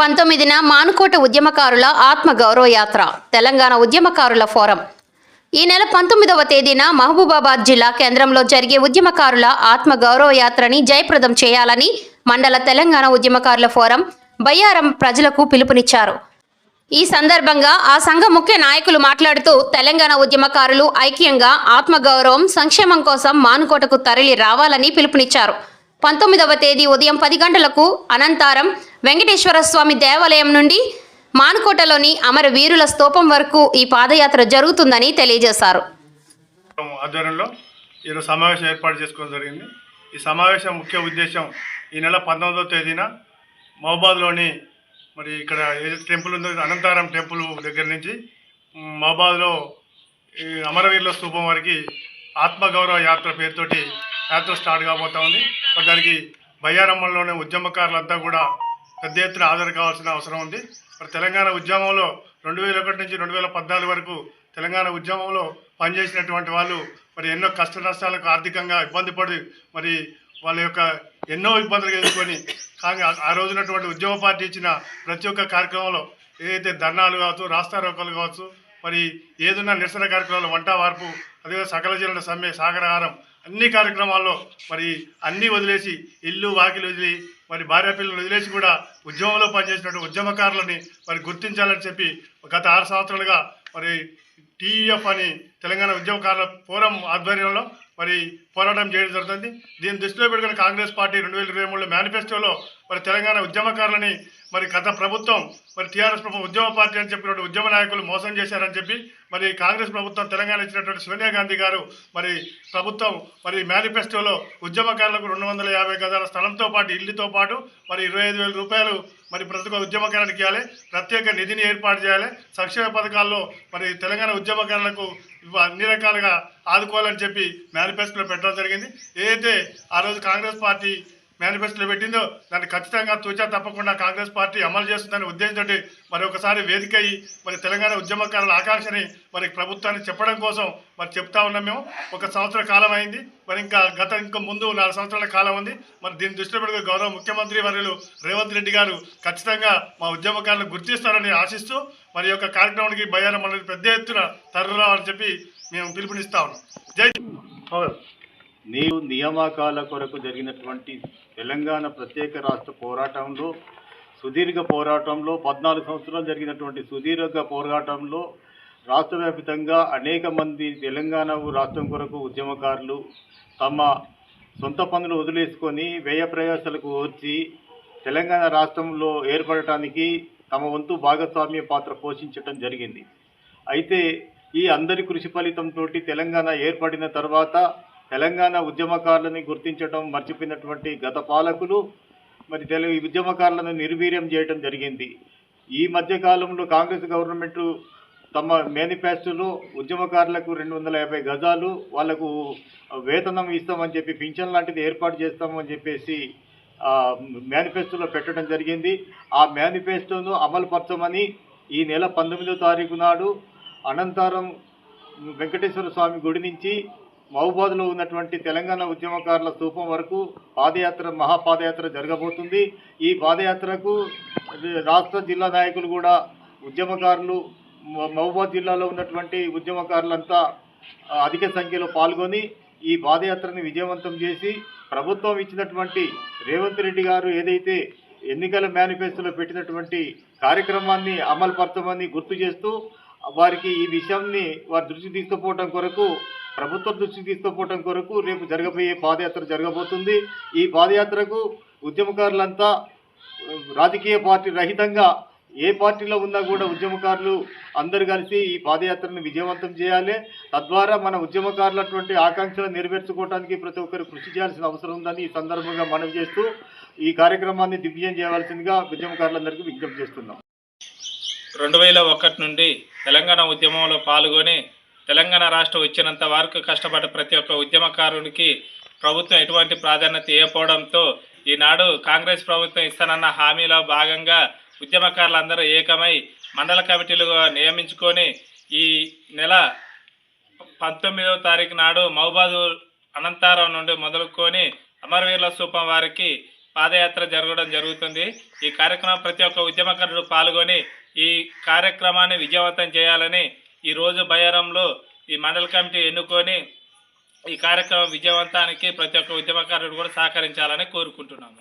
పంతొమ్మిదిన మానుకోట ఉద్యమకారుల ఆత్మగౌరవ యాత్ర తెలంగాణ ఉద్యమకారుల ఫోరం. ఈ నెల పంతొమ్మిదవ తేదీన మహబూబాబాద్ జిల్లా కేంద్రంలో జరిగే ఉద్యమకారుల ఆత్మగౌరవ యాత్రని జయప్రదం చేయాలని మండల తెలంగాణ ఉద్యమకారుల ఫోరం బయ్యారం ప్రజలకు పిలుపునిచ్చారు. ఈ సందర్భంగా ఆ సంఘ ముఖ్య నాయకులు మాట్లాడుతూ తెలంగాణ ఉద్యమకారులు ఐక్యంగా ఆత్మగౌరవం సంక్షేమం కోసం మానుకోటకు తరలి రావాలని పిలుపునిచ్చారు. పంతొమ్మిదవ తేదీ ఉదయం పది గంటలకు అనంతరం వెంకటేశ్వర స్వామి దేవాలయం నుండి మానుకోటలోని అమరవీరుల స్తూపం వరకు ఈ పాదయాత్ర జరుగుతుందని తెలియజేశారు. ఆధ్వర్యంలో ఈరోజు సమావేశం ఏర్పాటు చేసుకోవడం జరిగింది. ఈ సమావేశం ముఖ్య ఉద్దేశం ఈ నెల పంతొమ్మిదవ తేదీన మహబాద్లోని మరి ఇక్కడ ఏదైతే టెంపుల్ ఉందో అనంతారం టెంపుల్ దగ్గర నుంచి మహబాద్లో ఈ అమరవీరుల స్తూపం వరకు ఆత్మగౌరవ యాత్ర పేరుతోటి యాత్ర స్టార్ట్ కాబోతా ఉంది. దానికి బయ్యారమ్మల్లోని ఉద్యమకారులంతా కూడా పెద్ద ఎత్తున హాజరు కావాల్సిన అవసరం ఉంది. మరి తెలంగాణ ఉద్యమంలో రెండు వేల ఒకటి నుంచి రెండు వేల పద్నాలుగు వరకు తెలంగాణ ఉద్యమంలో పనిచేసినటువంటి వాళ్ళు మరి ఎన్నో కష్ట నష్టాలకు ఆర్థికంగా ఇబ్బంది పడి మరి వాళ్ళ యొక్క ఎన్నో ఇబ్బందులు ఎదుర్కొని కానీ ఆ- రోజునటువంటి ఉద్యమ పార్టీ ఇచ్చిన ప్రతి ఒక్క కార్యక్రమంలో ఏదైతే ధర్నాలు కావచ్చు రాస్తారోకలు కావచ్చు మరి ఏదున్నా నిరసన కార్యక్రమాలు వంట వార్పు అదే సకల జిల్లా సమ్మె సాగరహారం అన్ని కార్యక్రమాల్లో మరి అన్నీ వదిలేసి ఇల్లు వాకిలు వదిలి మరి భార్య పిల్లలు వదిలేసి కూడా ఉద్యమంలో పనిచేసినటువంటి ఉద్యమకారులని మరి గుర్తించాలని చెప్పి గత ఆరు సంవత్సరాలుగా మరి టీఈఎఫ్ అని తెలంగాణ ఉద్యమకారుల ఫోరం ఆధ్వర్యంలో మరి పోరాటం చేయడం జరుగుతుంది. దీన్ని దృష్టిలో పెట్టుకుని కాంగ్రెస్ పార్టీ రెండు వేల ఇరవై మూడులో మేనిఫెస్టోలో మరి తెలంగాణ ఉద్యమకారులని మరి గత ప్రభుత్వం మరి టీఆర్ఎస్ ప్రభుత్వం ఉద్యమ పార్టీ అని చెప్పినటువంటి ఉద్యమ నాయకులు మోసం చేశారని చెప్పి మరి కాంగ్రెస్ ప్రభుత్వం తెలంగాణ ఇచ్చినటువంటి సోనియా గాంధీ గారు మరి ప్రభుత్వం మరి మేనిఫెస్టోలో ఉద్యమకారులకు రెండు వందల యాభై గజాల స్థలంతో పాటు ఇల్లుతో పాటు మరి ఇరవై ఐదు వేల రూపాయలు మరి ప్రతి ఒక్క ఉద్యమకారానికి ఇవ్వాలి. ప్రత్యేక నిధిని ఏర్పాటు చేయాలి. సంక్షేమ పథకాల్లో మరి తెలంగాణ ఉద్యమకారులకు అన్ని రకాలుగా ఆదుకోవాలని చెప్పి మేనిఫెస్టోలో పెట్టడం జరిగింది. ఏదైతే ఆ రోజు కాంగ్రెస్ పార్టీ మేనిఫెస్టోలో పెట్టిందో దాన్ని ఖచ్చితంగా తూచా తప్పకుండా కాంగ్రెస్ పార్టీ అమలు చేస్తుందని ఉద్దేశంతో మరి ఒకసారి వేదిక అయ్యి మరి తెలంగాణ ఉద్యమకారుల ఆకాంక్షని మరి ప్రభుత్వాన్ని చెప్పడం కోసం మరి చెప్తా ఉన్నాం మేము. ఒక సంవత్సర కాలం అయింది. మరి ఇంకా గత ఇంకా ముందు నాలుగు సంవత్సరాల కాలం ఉంది. మరి దీన్ని దృష్టిలో పెట్టుకుని గౌరవ ముఖ్యమంత్రి వర్యులు రేవంత్ రెడ్డి గారు ఖచ్చితంగా మా ఉద్యమకారులను గుర్తిస్తారని ఆశిస్తూ మరి యొక్క కార్యక్రమానికి బయ్యారం మనకి పెద్ద ఎత్తున తరలిరావాలని చెప్పి మేము పిలుపునిస్తా ఉన్నాం. జై నీవు నియామకాల కొరకు జరిగినటువంటి తెలంగాణ ప్రత్యేక రాష్ట్ర పోరాటంలో సుదీర్ఘ పోరాటంలో పద్నాలుగు సంవత్సరాలు జరిగినటువంటి సుదీర్ఘ పోరాటంలో రాష్ట్ర వ్యాప్తంగా అనేక మంది తెలంగాణ రాష్ట్రం కొరకు ఉద్యమకారులు తమ సొంత పనులు వదిలేసుకొని వ్యయ ప్రయాసాలకు వచ్చి తెలంగాణ రాష్ట్రంలో ఏర్పడటానికి తమ వంతు భాగస్వామ్య పాత్ర పోషించడం జరిగింది. అయితే ఈ అందరి కృషి ఫలితంతో తెలంగాణ ఏర్పడిన తర్వాత తెలంగాణ ఉద్యమకారులని గుర్తించడం మర్చిపోయినటువంటి గత పాలకులు మరి తెలు ఉద్యమకారులను నిర్వీర్యం చేయడం జరిగింది. ఈ మధ్య కాలంలో కాంగ్రెస్ గవర్నమెంట్ తమ మేనిఫెస్టోలో ఉద్యమకారులకు రెండు వందల యాభై గజాలు వాళ్ళకు వేతనం ఇస్తామని చెప్పి పింఛన్ లాంటిది ఏర్పాటు చేస్తామని చెప్పేసి మేనిఫెస్టోలో పెట్టడం జరిగింది. ఆ మేనిఫెస్టోను అమలుపరచమని ఈ నెల పంతొమ్మిదో తారీఖు నాడు అనంతరం వెంకటేశ్వర స్వామి గుడి నుంచి మహబూబాద్లో ఉన్నటువంటి తెలంగాణ ఉద్యమకారుల స్థూపం వరకు పాదయాత్ర మహాపాదయాత్ర జరగబోతుంది. ఈ పాదయాత్రకు రాష్ట్ర జిల్లా నాయకులు కూడా ఉద్యమకారులు మహబాద్ మహబూబాద్ జిల్లాలో ఉన్నటువంటి ఉద్యమకారులంతా అధిక సంఖ్యలో పాల్గొని ఈ పాదయాత్రని విజయవంతం చేసి ప్రభుత్వం ఇచ్చినటువంటి రేవంత్ రెడ్డి గారు ఏదైతే ఎన్నికల మేనిఫెస్టోలో పెట్టినటువంటి కార్యక్రమాన్ని అమలుపరచమని గుర్తు చేస్తూ వారికి ఈ విషయాన్ని వారి దృష్టికి తీసుకుపోవడం కొరకు ప్రభుత్వ దృష్టికి తీసుకుపోవడం కొరకు రేపు జరగబోయే పాదయాత్ర జరగబోతుంది. ఈ పాదయాత్రకు ఉద్యమకారులంతా రాజకీయ పార్టీ రహితంగా ఏ పార్టీలో ఉన్నా కూడా ఉద్యమకారులు అందరు కలిసి ఈ పాదయాత్రను విజయవంతం చేయాలి. తద్వారా మన ఉద్యమకారులటువంటి ఆకాంక్షలు నెరవేర్చుకోవడానికి ప్రతి ఒక్కరు కృషి చేయాల్సిన అవసరం ఉందని ఈ సందర్భంగా మనవి చేస్తూ ఈ కార్యక్రమాన్ని దిగ్విజయం చేయవలసిందిగా ఉద్యమకారులందరికీ విజ్ఞప్తి చేస్తున్నాం. రెండు వేల ఒకటి నుండి తెలంగాణ ఉద్యమంలో పాల్గొని తెలంగాణ రాష్ట్రం వచ్చినంత వరకు కష్టపడ్డ ప్రతి ఒక్క ఉద్యమకారునికి ప్రభుత్వం ఎటువంటి ప్రాధాన్యత ఇవ్వకపోవడంతో ఈనాడు కాంగ్రెస్ ప్రభుత్వం ఇస్తానన్న హామీలో భాగంగా ఉద్యమకారులందరూ ఏకమై మండల కమిటీలుగా నియమించుకొని ఈ నెల పంతొమ్మిదవ తారీఖు నాడు మహబాదు అనంతారం నుండి మొదలుకొని అమరవీరుల సూపం వారికి పాదయాత్ర జరగడం జరుగుతుంది. ఈ కార్యక్రమం ప్రతి ఒక్క ఉద్యమకారుడు పాల్గొని ఈ కార్యక్రమాన్ని విజయవంతం చేయాలని ఈ రోజు బయారంలో ఈ మండల కమిటీ ఎన్నుకొని ఈ కార్యక్రమం విజయవంతానికి ప్రతి ఒక్క ఉద్యమకారుడు కూడా సహకరించాలని కోరుకుంటున్నాము.